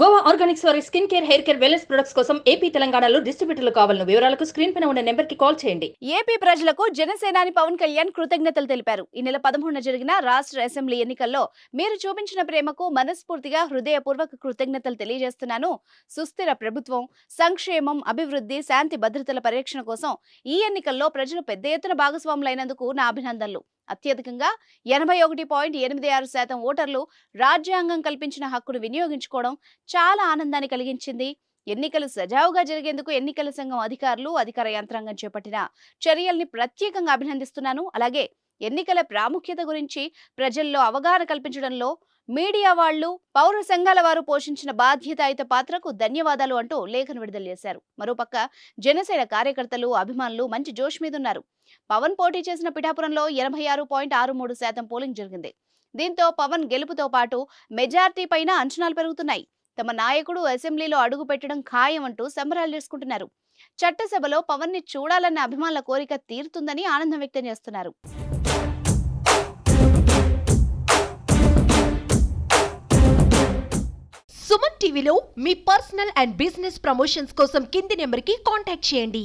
Goa organics వారి skin care hair care wellness products కోసం AP తెలంగాణలో డిస్ట్రిబ్యూటర్లు కావాలను వివరాలకు స్క్రీన్ పైన ఉన్న నెంబర్కి కాల్ చేయండి. ఏపీ ప్రజలకు జనసేనాని పవన్ కళ్యాణ్ కృతజ్ఞతలు తెలిపారు. ఈ నెల పదమూడున జరిగిన రాష్ట్ర అసెంబ్లీ ఎన్నికల్లో మీరు చూపించిన ప్రేమకు మనస్ఫూర్తిగా హృదయపూర్వక కృతజ్ఞతలు తెలియజేస్తున్నాను. సుస్థిర ప్రభుత్వం సంక్షేమం అభివృద్ధి శాంతి భద్రతల పరిరక్షణ కోసం ఈ ఎన్నికల్లో ప్రజలు పెద్ద ఎత్తున భాగస్వాములైనందుకు నా అభినందనలు. అత్యధికంగా ఎనభై ఒకటి పాయింట్ ఎనిమిది ఆరు శాతం ఓటర్లు రాజ్యాంగం కల్పించిన హక్కును వినియోగించుకోవడం చాలా ఆనందాన్ని కలిగించింది. ఎన్నికలు సజావుగా జరిగేందుకు ఎన్నికల సంఘం అధికారులు అధికార యంత్రాంగం చేపట్టిన చర్యల్ని ప్రత్యేకంగా అభినందిస్తున్నాను. అలాగే ఎన్నికల ప్రాముఖ్యత గురించి ప్రజల్లో అవగాహన కల్పించడంలో మీడియా వాళ్ళు పౌర సంఘాల వారు పోషించిన బాధ్యతాయుత పాత్రకు ధన్యవాదాలు అంటూ లేఖను విడుదల చేశారు. మరోపక్క జనసేన కార్యకర్తలు అభిమానులు మంచి జోష్ మీదున్నారు. పవన్ పోటీ చేసిన పిఠాపురంలో ఎనభై ఆరు పాయింట్ ఆరు మూడు శాతం పోలింగ్ జరిగింది. దీంతో పవన్ గెలుపుతో పాటు మెజార్టీ పైన అంచనాలు పెరుగుతున్నాయి. తమ నాయకుడు అసెంబ్లీలో అడుగు పెట్టడం ఖాయం అంటూ సంబరాలు చేసుకుంటున్నారు. చట్టసభలో పవన్ని చూడాలన్న అభిమానుల కోరిక తీరుతుందని ఆనందం వ్యక్తం చేస్తున్నారు. సుమన్ టీవీలో మీ పర్సనల్ అండ్ బిజినెస్ ప్రమోషన్స్ కోసం కింది నెంబర్కి కాంటాక్ట్ చేయండి.